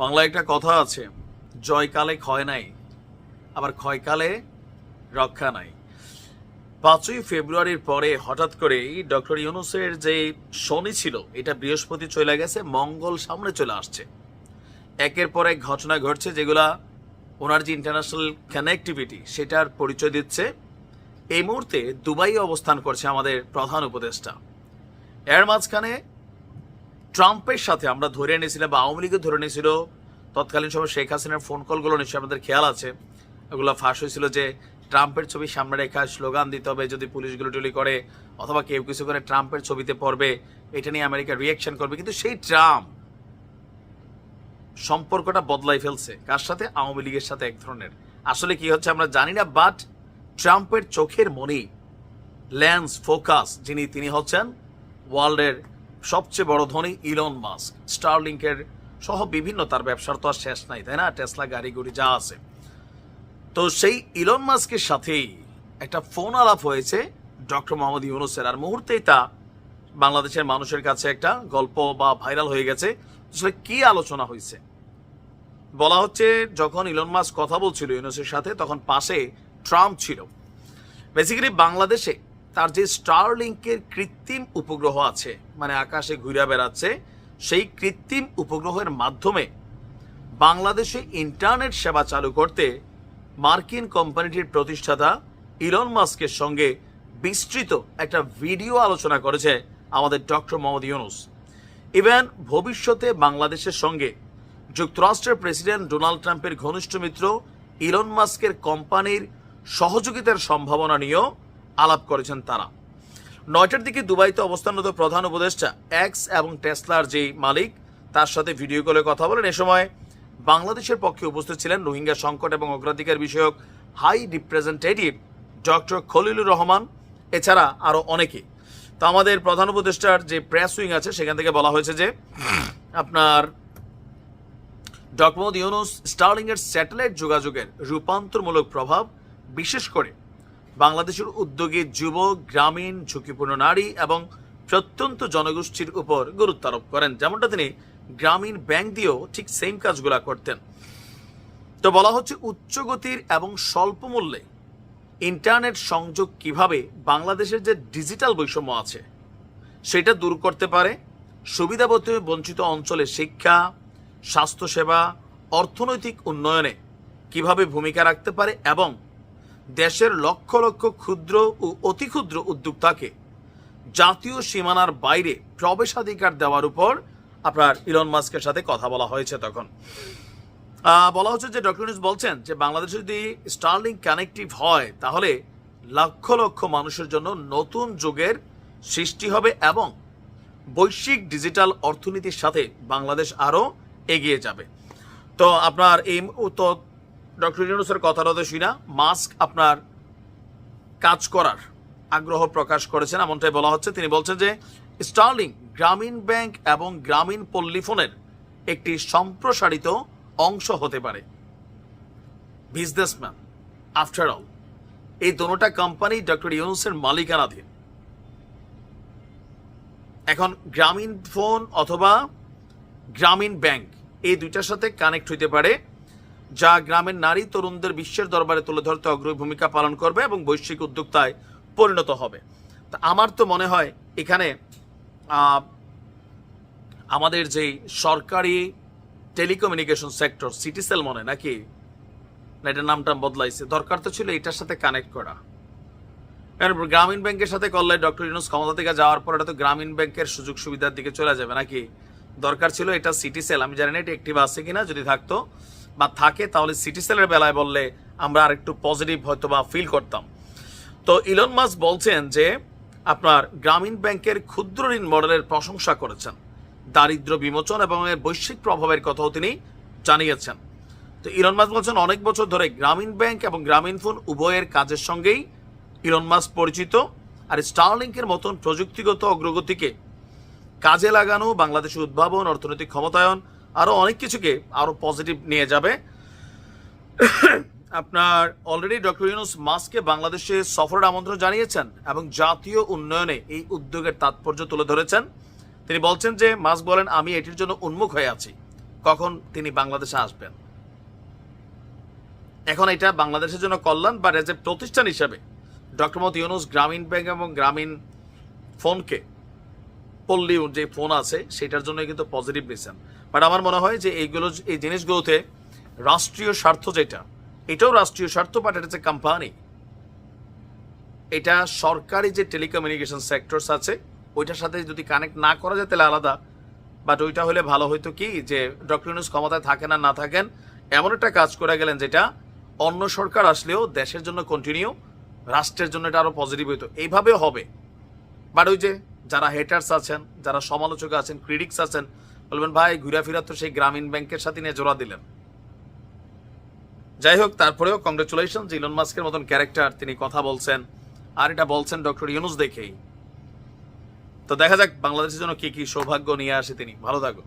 বাংলায় একটা কথা আছে জয়কালে ক্ষয় নাই, আবার ক্ষয়কালে রক্ষা নাই। পাঁচই ফেব্রুয়ারির পরে হঠাৎ করেই ডক্টর ইউনুসের যে শনি ছিল, এটা বৃহস্পতি চলে গেছে, মঙ্গল সামনে চলে আসছে। একের পর এক ঘটনা ঘটছে যেগুলা ওনার যে ইন্টারন্যাশনাল কানেক্টিভিটি সেটার পরিচয় দিচ্ছে। এই মুহূর্তে দুবাই অবস্থান করছে আমাদের প্রধান উপদেষ্টা। এর মাঝখানে ট্রাম্পের সাথে আমরা ধরে নিয়েছিলাম বা আওয়ামী লীগও ধরে নিয়েছিল তৎকালীন সময় শেখ হাসিনার ফোন কলগুলো নিশ্চয়ই আমাদের খেয়াল আছে। এগুলো ফাঁস হয়েছিল যে ট্রাম্পের ছবি সামনে রেখা, স্লোগান দিতে হবে, যদি পুলিশগুলো টুলি করে, অথবা কেউ কিছু করে ট্রাম্পের ছবিতে পড়বে, এটা নিয়ে আমেরিকা রিয়াকশন করবে। কিন্তু সেই ট্রাম্প সম্পর্কটা বদলাই ফেলছে। কার সাথে? আওয়ামী লীগের সাথে এক ধরনের। আসলে কি হচ্ছে আমরা জানি না বাট ট্রাম্পের চোখের মনি ল্যান্স ফোকাস যিনি, তিনি হচ্ছেন ওয়ার্ল্ডের সবচেয়ে বড় ধনী ইলন মাস্ক স্টারলিংকের সহ বিভিন্ন তার ব্যবসার তো আর শেষ নাই, তাই না? টেসলা গাড়ি গুড়ি যা আছে। তো সেই ইলন মাস্কের সাথেই একটা ফোন আলাপ হয়েছে ডক্টর মোহাম্মদ ইউনুসের আর মুহূর্তেই তা বাংলাদেশের মানুষের কাছে একটা গল্প বা ভাইরাল হয়ে গেছে আসলে কি আলোচনা হয়েছে? বলা হচ্ছে, যখন ইলন মাস্ক কথা বলছিল ইউনুসের সাথে, তখন পাশে ট্রাম্প ছিল। বেসিক্যালি বাংলাদেশে তার যে স্টারলিংকের কৃত্রিম উপগ্রহ আছে মানে আকাশে ঘুরে বেড়াচ্ছে, সেই কৃত্রিম উপগ্রহের মাধ্যমে বাংলাদেশে ইন্টারনেট সেবা চালু করতে মার্কিন কোম্পানিটির প্রতিষ্ঠাতা ইলন মাস্কের সঙ্গে বিস্তৃত একটা ভিডিও আলোচনা করেছে আমাদের ডক্টর মোহাম্মদ ইউনুস। ইভেন, ভবিষ্যতে বাংলাদেশের সঙ্গে যুক্তরাষ্ট্রের প্রেসিডেন্ট ডোনাল্ড ট্রাম্পের ঘনিষ্ঠ মিত্র ইলন মাস্কের কোম্পানির সহযোগিতার সম্ভাবনা নিয়েও আলাপ করেছেন তারা। নয়টার দিকে দুবাইতে অবস্থানরত প্রধান উপদেষ্টা এক্স এবং টেসলার যেই মালিক, তার সাথে ভিডিও কলে কথা বলেন। এ সময় বাংলাদেশের পক্ষে উপস্থিত ছিলেন রোহিঙ্গা সংকট এবং অগ্রাধিকার বিষয়ক high representative doctor Khalilur Rahman, এছাড়া আরও অনেকে। তো আমাদের প্রধান উপদেষ্টার যে প্রেস উইং আছে, সেখান থেকে বলা হয়েছে যে আপনার ডক্টর মোহাম্মদ ইউনুস স্টার্লিংয়ের স্যাটেলাইট যোগাযোগের রূপান্তরমূলক প্রভাব বিশেষ করে বাংলাদেশের উদ্যোগে যুব, গ্রামীণ, ঝুঁকিপূর্ণ নারী এবং প্রত্যন্ত জনগোষ্ঠীর উপর গুরুত্ব আরোপ করেন। যেমনটা তিনি গ্রামীণ ব্যাংক দিয়েও ঠিক সেম কাজগুলা করতেন। তো বলা হচ্ছে উচ্চ গতির এবং স্বল্প মূল্যে ইন্টারনেট সংযোগ কীভাবে বাংলাদেশের যে ডিজিটাল বৈষম্য আছে, সেটা দূর করতে পারে? সুবিধা বঞ্চিত অঞ্চলে শিক্ষা, স্বাস্থ্যসেবা, অর্থনৈতিক উন্নয়নে কীভাবে ভূমিকা রাখতে পারে এবং দেশের লক্ষ লক্ষ ক্ষুদ্র ও অতি ক্ষুদ্র উদ্যোক্তাকে জাতীয় সীমানার বাইরে প্রবেশাধিকার দেওয়ার উপর আপনার ইলন মাস্কের সাথে কথা বলা হয়েছে তখন। বলা হচ্ছে যে ডক্টর নিউজ বলছেন যে বাংলাদেশে যদি স্টার্লিং কানেক্টিভ হয়, তাহলে লক্ষ লক্ষ মানুষের জন্য নতুন যুগের সৃষ্টি হবে এবং বৈশ্বিক ডিজিটাল অর্থনীতির সাথে বাংলাদেশ আরও এগিয়ে যাবে। তো আপনার এই তো ডক্টর ইউনুসের কথাটা শুনা মাস্ক আপনার কাজ করার আগ্রহ প্রকাশ করেছেন, এমনটাই বলা হচ্ছে। তিনি বলছেন যে, স্টার্লিং গ্রামীণ ব্যাংক এবং গ্রামীণ পল্লীফোনের একটি সম্প্রসারিত অংশ হতে পারে। বিজনেসম্যান, আফটার অল, এই দোনোটা কোম্পানি ডক্টর ইউনুসের মালিকানাধীন। এখন গ্রামীণ ফোন অথবা গ্রামীণ ব্যাংক, এই দুইটার সাথে কানেক্ট হইতে পারে যা গ্রামের নারী তরুণদের বিশ্বের দরবারে তুলে ধরতে অগ্রণী ভূমিকা পালন করবে এবং বৈশ্বিক উদ্যোক্তায় পরিণত হবে। তা আমার তো মনে হয় এখানে আমাদের যেই সরকারি টেলিকমিউনিকেশন সেক্টর সিটিসেল মনে নাকি? না, এটার নামটা বদলাইছে। দরকার তো ছিল এটার সাথে কানেক্ট করা। গ্রামীণ ব্যাংকের সাথে করলে ডক্টর ইউনুস ক্ষমতা থেকে যাওয়ার পর এটা তো গ্রামীণ ব্যাংকের সুযোগ সুবিধার দিকে চলে যাবে নাকি? দরকার ছিল এটা সিটি সেল, আমি জানি না এটা অ্যাক্টিভ আছে কিনা, যদি থাকতো। বা থাকে, তাহলে সিটি সেলের বেলায় বললে আমরা আর একটু পজিটিভ হয়তো বা ফিল করতাম। তো ইলন মাস বলছেন যে, আপনার গ্রামীণ ব্যাংকের ক্ষুদ্র ঋণ মডেলের প্রশংসা করেছেন। দারিদ্র বিমোচন এবং এর বৈশ্বিক প্রভাবের কথাও তিনি জানিয়েছেন। তো ইলন মাস বলছেন, অনেক বছর ধরে গ্রামীণ ব্যাংক এবং গ্রামীণ ফোন উভয়ের কাজের সঙ্গেই ইলন মাস পরিচিত। আর স্টারলিংকের মতন প্রযুক্তিগত অগ্রগতিকে কাজে লাগানো, বাংলাদেশের উদ্ভাবন, অর্থনৈতিক ক্ষমতায়ন আরও অনেক কিছুকে আরও পজিটিভ নিয়ে যাবে। আপনার অলরেডি ডক্টর ইউনুস মাসকে বাংলাদেশে সফরের আমন্ত্রণ জানিয়েছেন এবং জাতীয় উন্নয়নে এই উদ্যোগের তাৎপর্য তুলে ধরেছেন। তিনি বলছেন যে মাস বলেন, আমি এটির জন্য উন্মুখ হয়ে আছি। কখন তিনি বাংলাদেশে আসবেন? এখন এটা বাংলাদেশের জন্য কল্যাণ বা এজ এ প্রতিষ্ঠান হিসাবে ডক্টর মত ইউনুস গ্রামীণ ব্যাংক এবং গ্রামীণ ফোনকে পল্লী যে ফোন আছে, সেটার জন্য কিন্তু পজিটিভ নিছেন। বাট আমার মনে হয় যে এইগুলো, এই জিনিসগুলোতে রাষ্ট্রীয় স্বার্থ যেটা, এটাও রাষ্ট্রীয় স্বার্থ বাট এটা কোম্পানি এটা সরকারি যে টেলিকমিউনিকেশন সেক্টরস আছে, ওইটার সাথে যদি কানেক্ট না করা যায় তাহলে আলাদা। বাট ওইটা হলে ভালো হইতো কি, যে ডক্টর ইউনুস ক্ষমতায় থাকেন আর না থাকেন, এমন একটা কাজ করে গেলেন যেটা অন্য সরকার আসলেও দেশের জন্য কন্টিনিউ রাষ্ট্রের জন্য এটা আরও পজিটিভ হইতো। এইভাবেও হবে। বাট ওই যে যারা হেটার্স আছেন, যারা সমালোচক আছেন ক্রিটিক্স আছেন বলবেন, ভাই, ঘুরা ফিরা তো সেই গ্রামীণ ব্যাংকের সাথে নিয়ে জোড়া দিলেন। যাই হোক, তারপরেও কংগ্রেচুলেশন ইলন মাস্কের মতন ক্যারেক্টার তিনি কথা বলছেন। আর এটা বলছেন ডক্টর ইউনুস দেখেই। তো দেখা যাক, বাংলাদেশের জন্য কি কি সৌভাগ্য নিয়ে আসে তিনি। ভালো থাকুন।